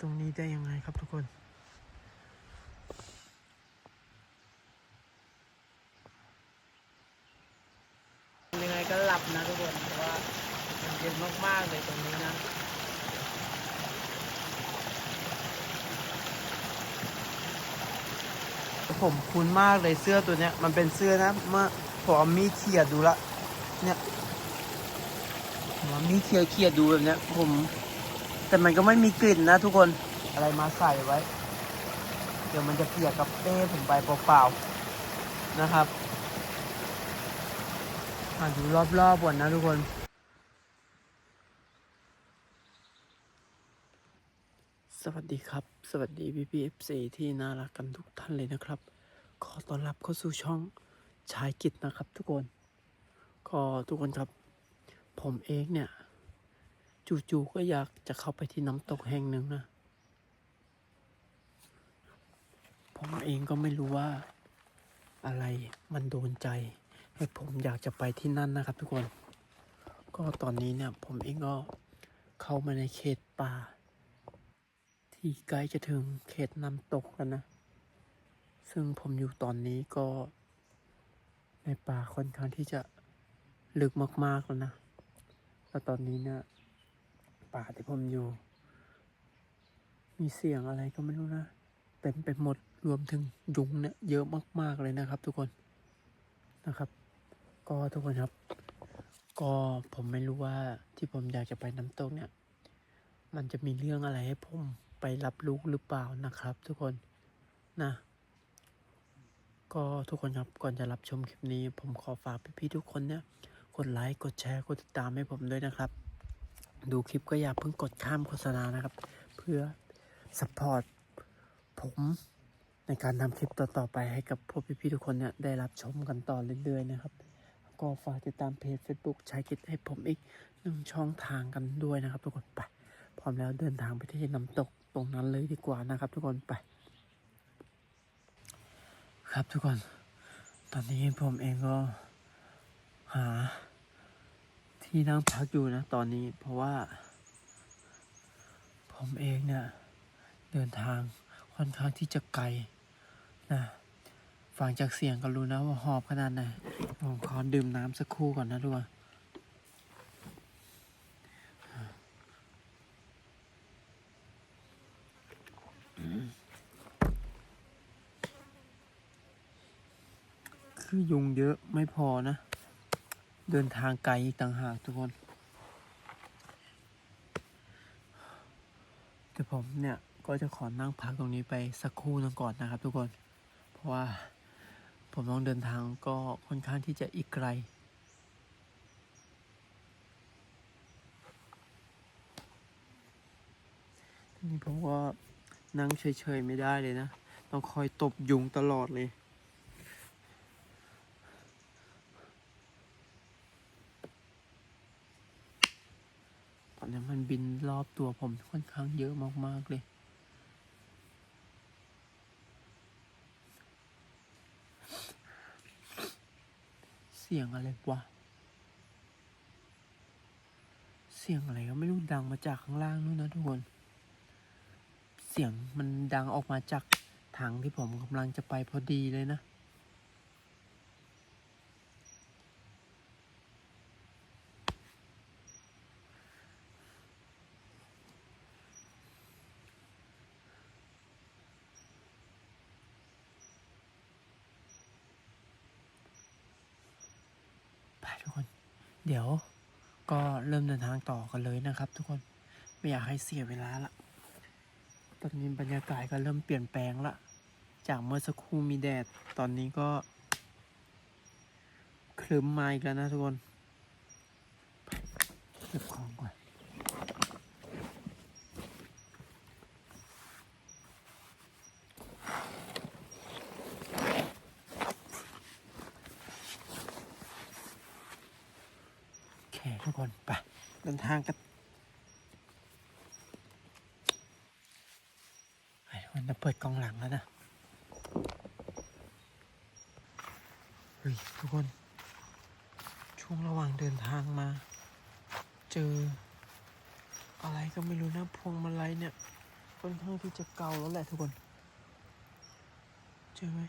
ตรงนี้ได้ยังไงครับทุกคน ยังไงก็หลับนะทุกคนเพราะว่ามันเย็นมากๆเลยตรงนี้นะผมคุ้นมากเลยเสื้อตัวเนี้ย มันเป็นเสื้อนะเมื่อผมเอามีดเขี่ยดูละ เนี่ยผมเอามีดเขี่ยเขี่ยดูแบบเนี้ย ผม แต่มันก็ไม่มีกลิ่นนะทุกคนอะไรมาใส่ไว้ เดี๋ยวมันจะเปียกกับเป้ผมไปเปล่าๆนะครับมาดูรอบๆก่อนนะทุกคนสวัสดีครับ สวัสดีพี่พีเอฟซีที่น่ารักกันทุกท่านเลยนะครับ ขอต้อนรับเข้าสู่ช่องชายกิจนะครับทุกคน ก็ทุกคนครับ ผมเองเนี่ย จู่ๆก็อยากจะเข้าไปที่น้ำตกแห่งหนึ่งนะ ผมเองก็ไม่รู้ว่า อะไรมันโดนใจ ให้ผมอยากจะไปที่นั่นนะครับทุกคน ก็ตอนนี้เนี่ยผมเองก็เข้ามาในเขตป่า ที่ใกล้จะถึงเขตน้ำตกแล้วนะ ซึ่งผมอยู่ตอนนี้ก็ ในป่าค่อนข้างที่จะลึกมากๆแล้วนะ แล้วตอนนี้เนี่ย ป่าที่ผมอยู่ มีเสียงอะไรก็ไม่รู้นะ เต็มไปหมดรวมถึงยุงเนี่ยเยอะมาก ๆ เลยนะครับ ทุกคนนะครับ ก็ทุกคนครับ ก็ผมไม่รู้ว่าที่ผมอยากจะไปน้ำตกเนี่ย มันจะมีเรื่องอะไรให้ผมไปรับรู้หรือเปล่านะครับ ทุกคนนะก็ทุกคนครับก่อนจะรับชมคลิปนี้ ผมขอฝากพี่ๆทุกคนเนี่ยกดไลค์กดแชร์กดติดตามให้ผมด้วยนะครับ ดูคลิปก็อย่าเพิ่งกดข้ามโฆษณานะครับ เพื่อสปอร์ตผมในการทำคลิปต่อๆไปให้กับพวกพี่ๆทุกคนเนี่ยได้รับชมกันต่อเรื่อยๆนะครับ ก็ฝากติดตามเพจ Facebook ชายคิดให้ผมอีกหนึ่งช่องทางกันด้วยนะครับ ทุกคนไป พร้อมแล้วเดินทางไปที่น้ำตกตรงนั้นเลยดีกว่านะครับ ทุกคนไป ครับทุกคน ตอนนี้ผมเองก็หา ที่นั่งพักอยู่นะตอนนี้เพราะว่า ผมเองเนี่ย เดินทางค่อนข้างที่จะไกลนะฟังจากเสียงก็รู้นะว่าหอบขนาดไหนผมขอดื่มน้ำสักครู่ก่อนนะทุกคนคือยุงเยอะไม่พอนะ เดินทางไกลอีกต่างหากทุกคน แต่ผมเนี่ย ก็จะขอนั่งพักตรงนี้ไปสักครู่นึงก่อนนะครับทุกคน เพราะว่าผมต้องเดินทางก็ค่อนข้างที่จะอีกไกล ทีนี้ผมก็นั่งเฉยๆไม่ได้เลยนะ ต้องคอยตบยุงตลอดเลย ตอนนี้มันบินร อบตัวผมค่อนข้างเยอะมากๆเลยเสียงอะไรวะ เสียงอะไรก็ไม่รู้ดังมาจากข้างล่างนู่นนะทุกคน เสียงมันดังออกมาจากถังที่ผมกำลังจะไปพอดีเลยนะ ทุกคน เดี๋ยวก็เริ่มเดินทางต่อกันเลยนะครับ ทุกคนไม่อยากให้เสียเวลาละตอนนี้บรรยากาศก็เริ่มเปลี่ยนแปลงละจากเมื่อสักครู่มีแดดตอนนี้ก็คลึ้มมาอีกแล้วนะทุกคนเก็บของก่อน โอเค ทุกคน ไปเดินทางกันไปทุกคนจะเปิดกล้องหลังแล้วนะเฮ้ยทุกคน ช่วงระหว่างเดินทางมา เจอ อะไรก็ไม่รู้นะพวงมาลัยเนี่ยค่อนข้างที่จะเก่าแล้วแหละทุกคน เจอไหม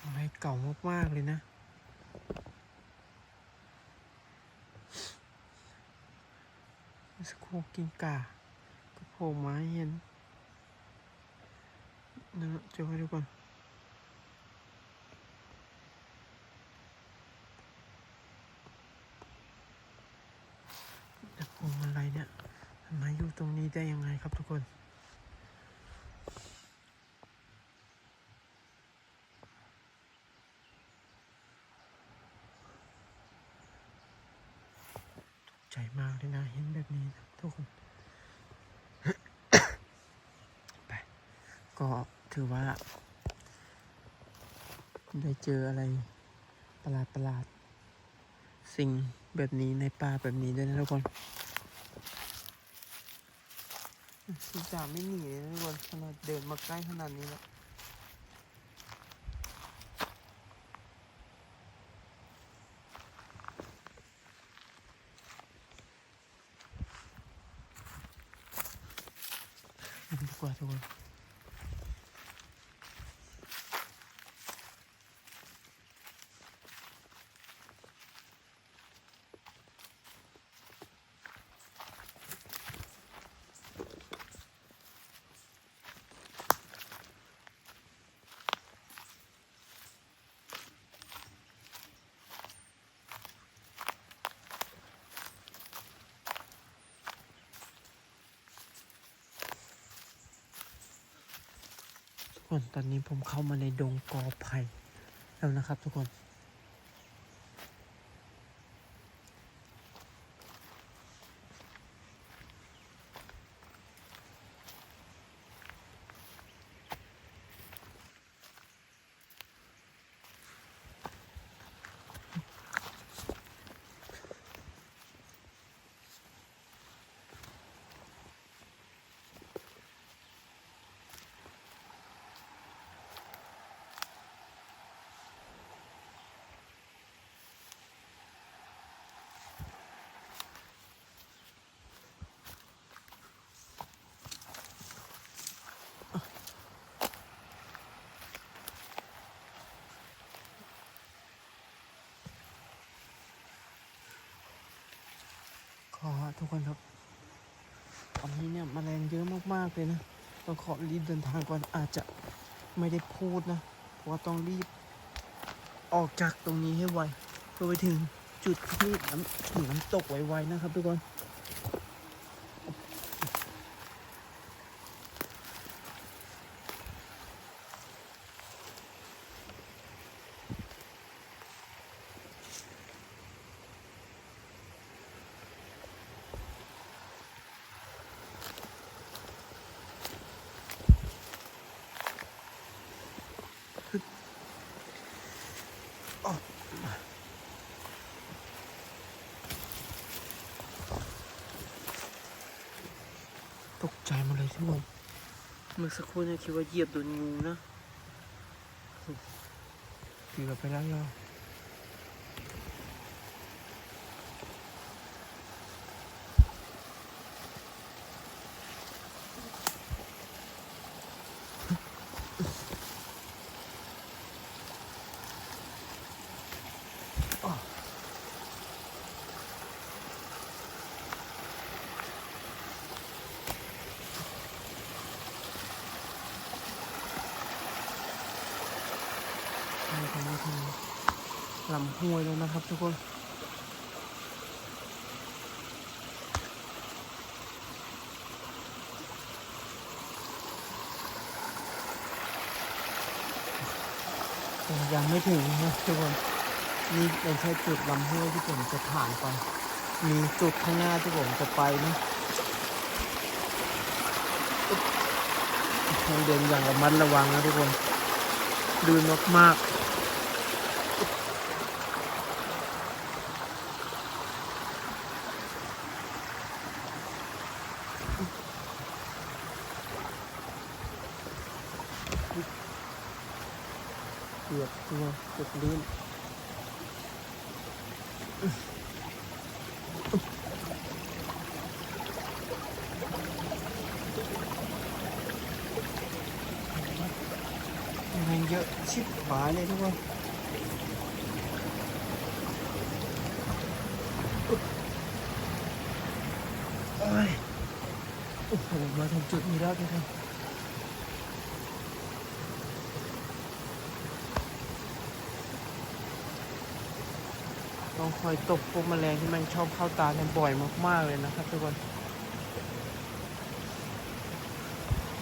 อะไม้เก่ามากๆเลยนะเมื่อ สักครู่กินกาก็โผล่มาให้เห็นนะจอไหมทุกคน แต่พวงมาลัยเนี่ยมาอยู่ตรงนี้ได้ยังไงครับทุกคน ตกใจ มากเลยนะเห็นแบบนี้นะทุกคนไปก็ถือว่า ได้เจออะไรประหลาดประหลาดๆสิ่งแบบนี้ในป่าแบบนี้ด้วยนะทุกคนสิจ่าไม่หนีเลยนะทุกคนขนาดเดินมาใกล้ขนาดนี้แล้ว คนตอนนี้ผมเข้ามาในดงกอไผ่แล้วนะครับทุกคน ขอทุกคนครับตอนนี้เนี่ยแมลงเยอะมากๆเลยนะต้องขอรีบเดินทางก่อนอาจจะไม่ได้พูดนะเพราะว่าต้องรีบออกจากตรงนี้ให้ไวเพื่อไปถึงจุดที่น้ำถึงน้ำตกไวๆนะครับทุกคน ตกใจหมาเลยทุกคนเมื่อสักครู่เนี่ยคิดว่าเหยียบโดนงูนะเกือบไปแล้วเรา ใช่ตรงนี้คือลำห้วยแล้วนะครับทุกคนยังไม่ถึงนะทุกคนนี่เป็นแค่จุดลำห้วยที่ผมจะผ่านไป มีจุดข้างหน้าที่ผมจะไปนะต้องเดินอย่างระมัดระวังนะทุกคนดืนกๆเกือบตัวเกือบลื่นเยอะชิบหาก được cua được lên mình dỡ ship phá lên, đúng không? Ôi. Ôi mà thằng chuột gì đó kìa thằng ต้องคอยตบพวกแมลงที่มันชอบเข้าตาเนี่ยบ่อยมากๆเลยนะครับทุกคน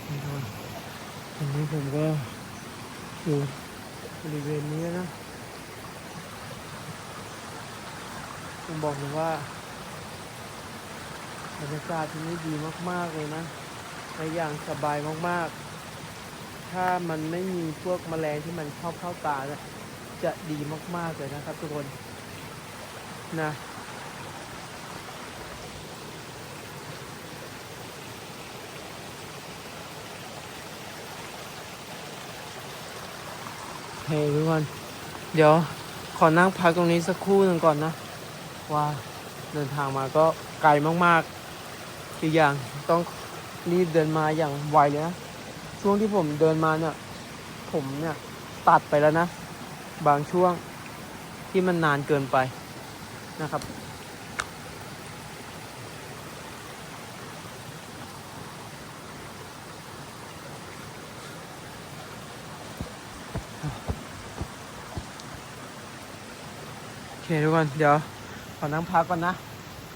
นี่ทุกคนตอนนี้ผมก็อยู่บริเวณนี้นะผมบอกเลยว่าบรรยากาศที่นี่ดีมากๆเลยนะและอย่างสบายมากๆ ถ้ามันไม่มีพวกแมลงที่มันชอบเข้าตาเนี่ยจะดีมากๆเลยนะครับทุกคน นะเฮ้ยทุกคนเดี๋ยวขอนั่งพักตรงนี้สักครู่หนึ่งก่อนนะ ว่าเดินทางมาก็ไกลมากๆ อีกอย่างต้องรีบเดินมาอย่างไวเลยนะ ช่วงที่ผมเดินมาเนี่ย ผมเนี่ย ตัดไปแล้วนะ บางช่วงที่มันนานเกินไป นะครับ โอเคทุกคน เดี๋ยวขอนั่งพักก่อนนะ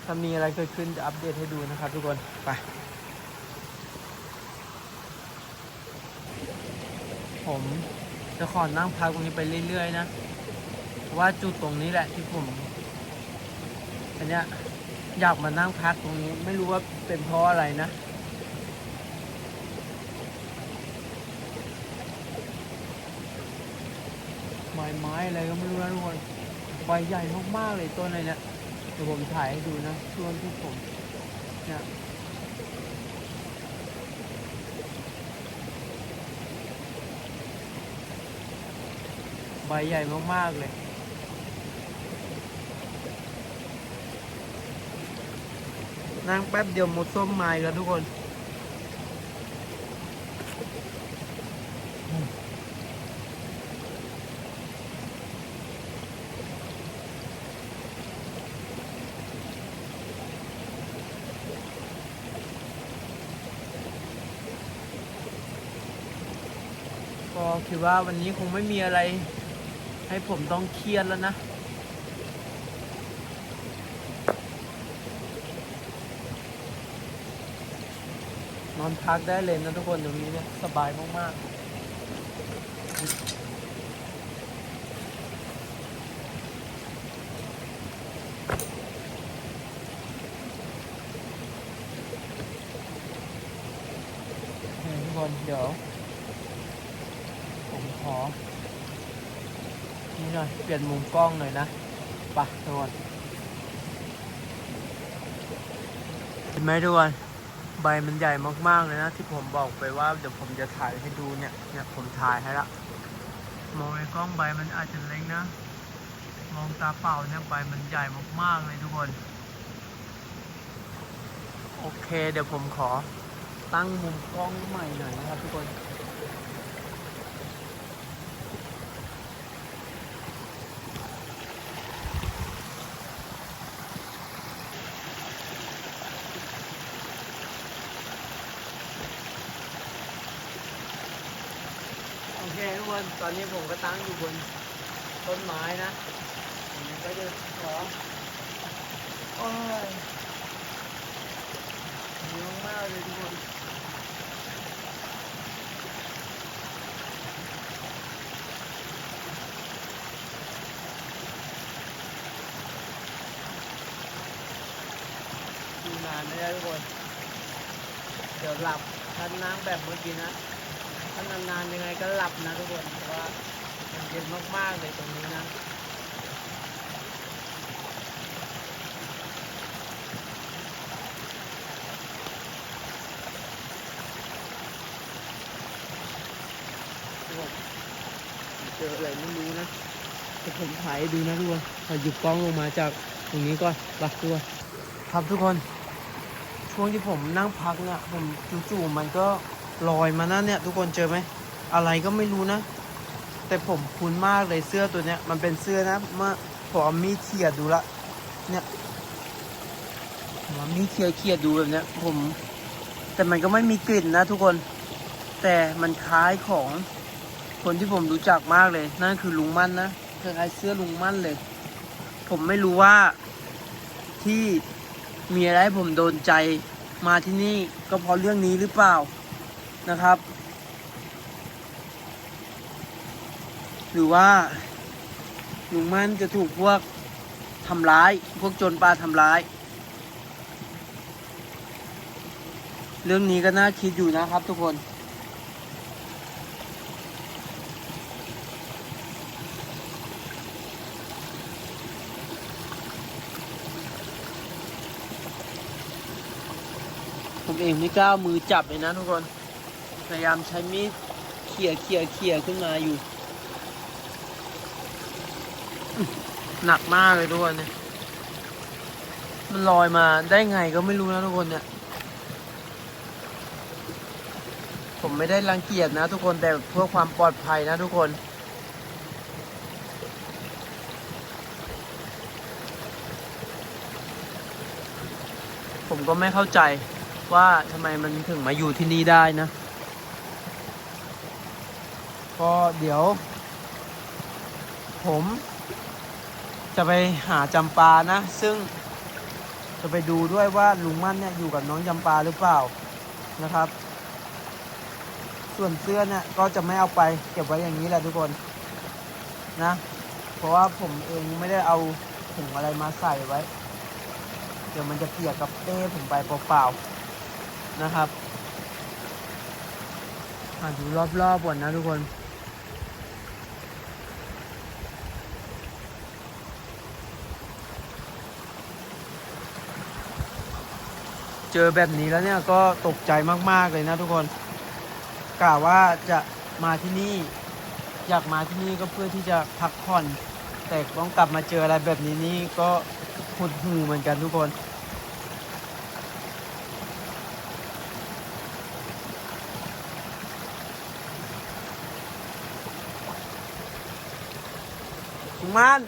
ถ้ามีอะไรเกิดขึ้นจะอัปเดตให้ดูนะครับทุกคน ไปผมจะขอนั่งพักตรงนี้ไปเรื่อยๆนะ ว่าจุดตรงนี้แหละที่ผม อันเนี้ยอยากมานั่งพักตรงนี้ ไม่รู้ว่าเป็นเพราะอะไรนะ ไม้ไม้อะไรก็ไม่รู้นะทุกคนใบใหญ่มากๆเลยต้นอะไรเนี่ยเดี๋ยวผมถ่ายให้ดูนะช่วงที่ผมเนี่ยใบใหญ่มากๆเลย นั่งแป๊บเดียวหมดส้มไม้แล้วทุกคนก็คิดว่าวันนี้คงไม่มีอะไร ให้ผมต้องเครียดแล้วนะ นอนพักได้เลยนะทุกคนตรงนี้เนี่ยสบายมากๆนี่ทุกคนเดี๋ยวผมขอนี่หน่อยเปลี่ยนมุมกล้องหน่อยนะไปะทุกคนเห็นไหมทุกคน ใบมันใหญ่มากๆเลยนะ ที่ผมบอกไปว่าเดี๋ยวผมจะถ่ายให้ดูเนี่ยเนี่ยผมถ่ายให้ละมองในกล้องใบมันอาจจะเล็กนะ มองตาเปล่าเนี่ยใบมันใหญ่มากๆเลยทุกคน โอเค เดี๋ยวผมขอตั้งมุมกล้องใหม่หน่อยนะครับทุกคน โอเคทุกคน ตอนนี้ผมก็ตั้งอยู่บนต้นไม้นะผมก็จะขอโอ้ยดีมากเลยทุกคนดูนานไม่ได้ทุกคน เดี๋ยวหลับถ้านั่งแบบเมื่อกี้นะ ถ้านานๆยังไงก็หลับนะทุกคนเพราะว่ามันเย็นมากๆเลยตรงนี้นะทุกคนเจออะไรไม่รู้นะแต่ผมถ่ายให้ดูนะทุกคนขอหยิบกล้องลงมาจากตรงนี้ก่อนไปทุกคนครับทุกคน ช่วงที่ผมนั่งพักเนี่ยผมจู่ๆมันก็ ลอยมานั่นเนี่ยทุกคนเจอไหมอะไรก็ไม่รู้นะ แต่ผมคุ้นมากเลยเสื้อตัวเนี้ยมันเป็นเสื้อนะเมื่อผมเอามีดเขี่ยดูละเนี่ยผมเอามีดเขี่ยเขี่ยดูแบบเนี้ยผม แต่มันก็ไม่มีกลิ่นนะ ทุกคน แต่มันคล้ายของคนที่ผมรู้จักมากเลย นั่นคือลุงมั่นนะคล้ายเสื้อลุงมั่นเลย ผมไม่รู้ว่าที่มีอะไรผมโดนใจมาที่นี่ก็เพราะเรื่องนี้หรือเปล่า นะครับ หรือว่าลุงมั่นจะถูกพวกทำร้าย พวกโจรป่าทำร้าย เรื่องนี้ก็น่าคิดอยู่นะครับทุกคนผมเองไม่กล้าเอามือจับเลยนะทุกคน พยายามใช้มีดเขี่ยเขี่ยเขี่ยขึ้นมาอยู่ หนักมากเลยทุกคนเนี่ย มันลอยมาได้ไงก็ไม่รู้นะทุกคนเนี่ย ผมไม่ได้รังเกียจนะทุกคนแต่เพื่อความปลอดภัยนะทุกคนผมก็ไม่เข้าใจว่าทำไมมันถึงมาอยู่ที่นี่ได้นะ ก็เดี๋ยว ผม จะไปหาจำปานะ ซึ่งจะไปดูด้วยว่าลุงมั่นเนี่ยอยู่กับน้องจำปาหรือเปล่านะครับ ส่วนเสื้อเนี่ยก็จะไม่เอาไปเก็บไว้อย่างนี้แหละทุกคนนะ เพราะว่าผมเองไม่ได้เอาถุงอะไรมาใส่ไว้ เดี๋ยวมันจะเปียกกับเต้ผมไปเปล่าๆนะครับมาดูรอบๆก่อนนะทุกคน เจอแบบนี้แล้วเนี่ยก็ตกใจมากๆเลยนะทุกคนกล่าวว่าจะมาที่นี่ อยากมาที่นี่ก็เพื่อที่จะพักผ่อน แต่ต้องกลับมาเจออะไรแบบนี้นี่ก็หดหูเหมือนกันทุกคนลุงมัน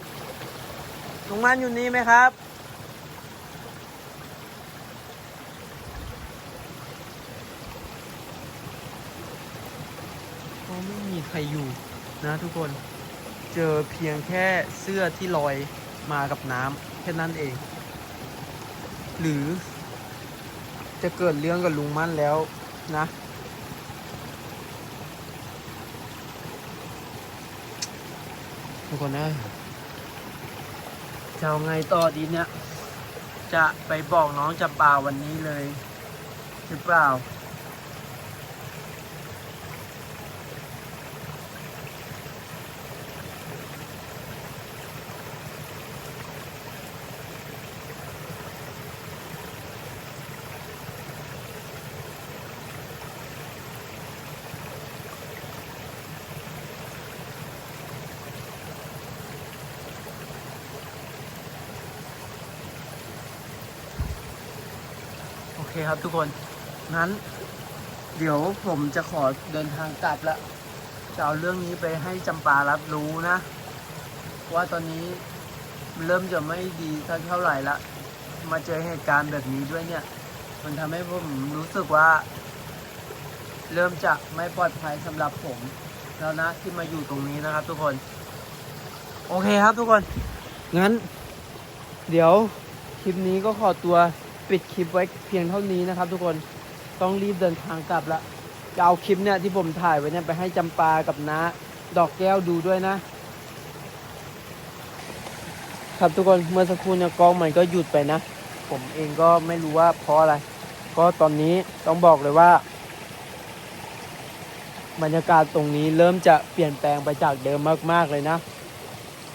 ลุงมันอยู่นี่ไหมครับ ไม่มีใครอยู่นะทุกคนเจอเพียงแค่เสื้อที่ลอยมากับน้ำแค่นั้นเอง หรือ จะเกิดเรื่องกับลุงมั่นแล้วนะ ทุกคนเอ้ยจะเอาไงต่อดีเนี่ย จะไปบอกน้องจำปาวันนี้เลย หรือเปล่า ครับ ทุกคนงั้น เดี๋ยวผมจะขอเดินทางกลับแล้วจะเอาเรื่องนี้ไปให้จำปารับรู้นะ ว่าตอนนี้เริ่มจะไม่ดีสักเท่าไหร่ละ มาเจอเหตุการณ์แบบนี้ด้วยเนี่ย มันทำให้ผมรู้สึกว่า เริ่มจะไม่ปลอดภัยสำหรับผมแล้วนะที่มาอยู่ตรงนี้นะครับ ทุกคน โอเคครับทุกคน งั้น เดี๋ยวคลิปนี้ก็ขอตัว ปิดคลิปไว้เพียงเท่านี้นะครับ ทุกคนต้องรีบเดินทางกลับละจะเอาคลิปเนี่ยที่ผมถ่ายไว้เนี่ยไปให้จำปากับน้าดอกแก้วดูด้วยนะ ครับทุกคนเมื่อสักครู่เนี่ยกล้องมันก็หยุดไปนะ ผมเองก็ไม่รู้ว่าเพราะอะไร ก็ตอนนี้ต้องบอกเลยว่า บรรยากาศตรงนี้เริ่มจะเปลี่ยนแปลงไปจากเดิมมากๆเลยนะ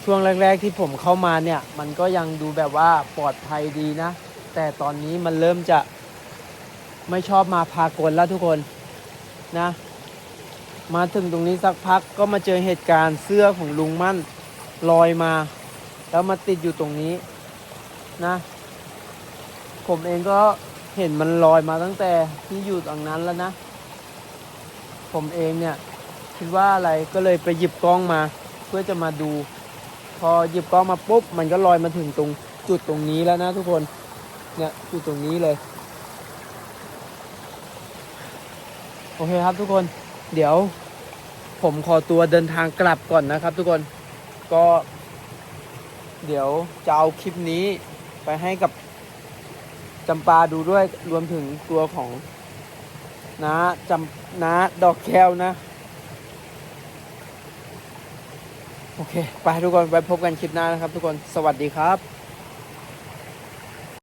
ช่วงแรก ๆ ที่ผมเข้ามาเนี่ย มันก็ยังดูแบบว่าปลอดภัยดีนะ แต่ตอนนี้มันเริ่มจะไม่ชอบมาพากลแล้วทุกคนนะ มาถึงตรงนี้สักพักก็มาเจอเหตุการณ์เสื้อของลุงมั่นลอยมา แล้วมาติดอยู่ตรงนี้นะ ผมเองก็เห็นมันลอยมาตั้งแต่ที่อยู่ตรงนั้นแล้วนะ ผมเองเนี่ยคิดว่าอะไรก็เลยไปหยิบกล้องมา เพื่อจะมาดู พอหยิบกล้องมาปุ๊บมันก็ลอยมาถึงตรงจุดตรงนี้แล้วนะทุกคน เนี่ยจุดตรงนี้เลย โอเคครับทุกคนเดี๋ยว ผมขอตัวเดินทางกลับก่อนนะครับ ทุกคนก็ เดี๋ยวจะเอาคลิปนี้ไปให้กับจำปาดูด้วยรวมถึงตัวของน้าจำน้าดอกแก้วนะ โอเค ไปทุกคนไว้พบกันคลิปหน้านะครับทุกคนสวัสดีครับ